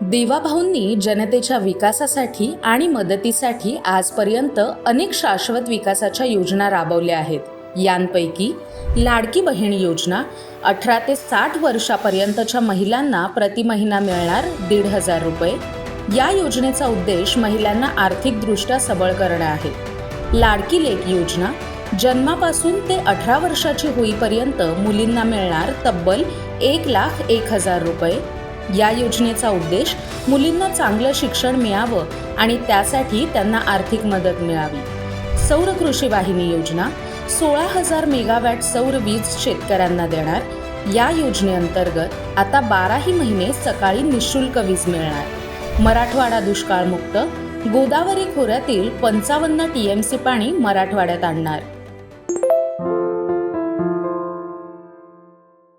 देवाभाऊंनी जनतेच्या विकासासाठी आणि मदतीसाठी आजपर्यंत अनेक शाश्वत विकासाच्या योजना राबवल्या आहेत. यांपैकी लाडकी बहीण योजना अठरा ते साठ वर्षापर्यंतच्या महिलांना प्रति महिना मिळणार दीड हजार रुपये. या योजनेचा उद्देश महिलांना आर्थिकदृष्ट्या सबळ करणं आहे. लाडकी लेख योजना जन्मापासून ते अठरा वर्षाची होईपर्यंत मुलींना मिळणार तब्बल एक लाख एक हजार रुपये. या योजनेचा उद्देश मुलींना चांगलं शिक्षण मिळावं आणि त्यासाठी त्यांना आर्थिक मदत मिळावी. सौर कृषी वाहिनी योजना सोळा हजार मेगावॅट सौर वीज शेतकऱ्यांना देणार. या योजनेअंतर्गत आता बाराही महिने सकाळी निशुल्क वीज मिळणार. मराठवाडा दुष्काळमुक्त गोदावरी खोऱ्यातील पंचावन्न टीएमसी पाणी मराठवाड्यात आणणार.